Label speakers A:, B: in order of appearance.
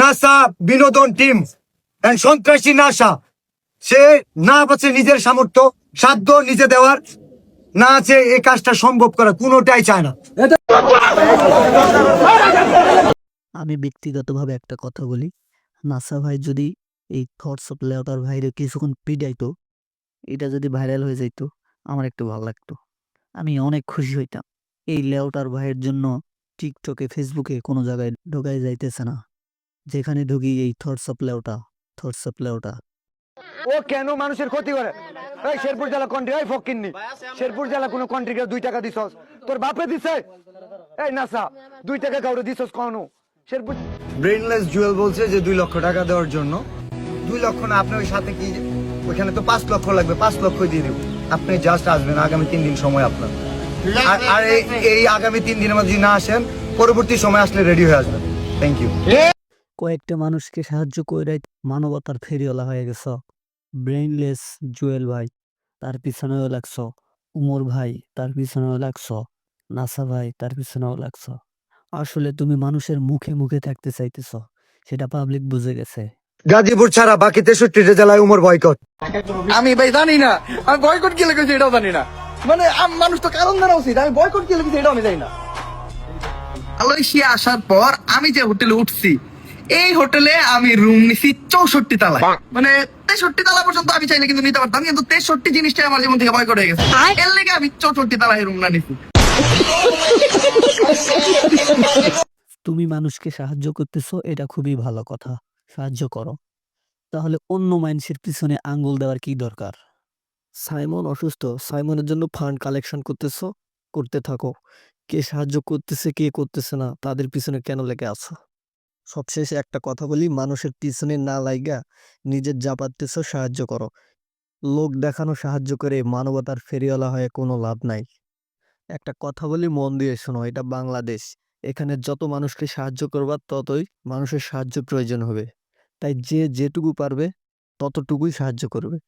A: NASA বিনোদন team সন্ত্রাসী NASA. সে না পাচ্ছে নিজের সামর্থ্য সাধ্য নিজে দেওয়ার না আছে এই কাজটা সম্ভব করা কোনোটাই চায় না।
B: আমি ব্যক্তিগতভাবে একটা কথা বলি। নাসা ভাই যদি এই থটস অফ লেওটার ভাইরে কিছুক্ষণ পিটাইতো এটা যদি ভাইরাল হয়ে যাইতো আমার একটু ভালো লাগতো। আমি অনেক খুশি হইতাম। এই লেওটার ভাইয়ের জন্য টিকটকে ফেসবুকে কোনো জায়গায় ঢোকাই যাইতেছে না। যেখানে ঢুকি এই থটস অফ লেওটা থটস অফ লেওটা
A: ও কেন মানুষের ক্ষতি করে? এই শেরপুর জেলা কন্ট্রি এই ফকিন্নি শেরপুর জেলা কোনো কন্ট্রিকে দুই টাকা দিছস। তোর বাপে দিছে? এই নাসা দুই টাকা কাউরে দিছস কখনো? শেরপুর ব্রেনলেস জুয়েল বলছে যে দুই লক্ষ টাকা দেওয়ার জন্য। দুই লক্ষ না আপনি ওই সাথে কি? ওইখানে তো পাঁচ লক্ষ লাগবে পাঁচ লক্ষ দিয়ে দিব। আপনি জাস্ট আসবেন আগামী তিন দিন সময় আপনার। আর- এই- এই আগামী তিন দিনের মধ্যে যদি না আসেন পরবর্তী সময় আসলে রেডি হয়ে আসবেন। থ্যাংক ইউ
B: কয়েকটা মানুষকে সাহায্য করে মানবতার ফেরিওয়ালা হয়ে গেছ। ব্রেইনলেস জুয়েল ভাই তার পিছনেও লাগছ। উমর ভাই তার পিছনেও লাগছ। নাসা ভাই তার পিছনেও লাগছ। আসলে তুমি মানুষের মুখে মুখে থাকতে চাইতেছ সেটা পাবলিক বুঝে গেছে।
A: গাজীপুর ছাড়া বাকি তেষট্টিটা জেলায় উমর বয়কট
C: আমি ভাই জানি না আমি বয়কট কি লেগেছে এটাও জানি না। মানে মানুষ তো কারণ জানা উচিত। আমি বয়কট কি লেগেছে এটাও আমি জানি না। মালয়েশিয়া আসার পর আমি যে হোটেলে উঠছি এই হোটেলে আমি রুম নিছি চৌষট্টি তালায়। মানে তেষট্টি তালা পর্যন্ত আমি চাইলে কিন্তু নিতে পারতাম কিন্তু তেষট্টি জিনিসটাই আমার জীবন থেকে বয়কট হয়ে গেছে। এর লেগে আমি চৌষট্টি তালায় রুম না নিছি।
B: তুমি মানুষকে সাহায্য করতেছো এটা খুবই ভালো কথা। সাহায্য করো। তাহলে অন্য মানুষের পিছনে আঙ্গুল দেওয়ার কি দরকার? সাইমন অসুস্থ। সাইমনের জন্য ফান্ড কালেকশন করতেছো, করতে থাকো। কে সাহায্য করতেছে, কে করতেছে না, তাদের পিছনে কেন লেগে আছো? সবশেষে একটা কথা বলি, মানুষের পিছনে না লাইগা নিজের যা পারতেছো সাহায্য করো। লোক দেখানো সাহায্য করে মানবতার ফেরিওয়ালা হয়ে কোনো লাভ নাই। একটা কথা বলি, মন দিয়ে শোনো, এটা বাংলাদেশ। এখানে যত মানুষকে সাহায্য করবার ততই মানুষের সাহায্য প্রয়োজন হবে। তাই যে যেটুকু পারবে, ততটুকুই সাহায্য করবে।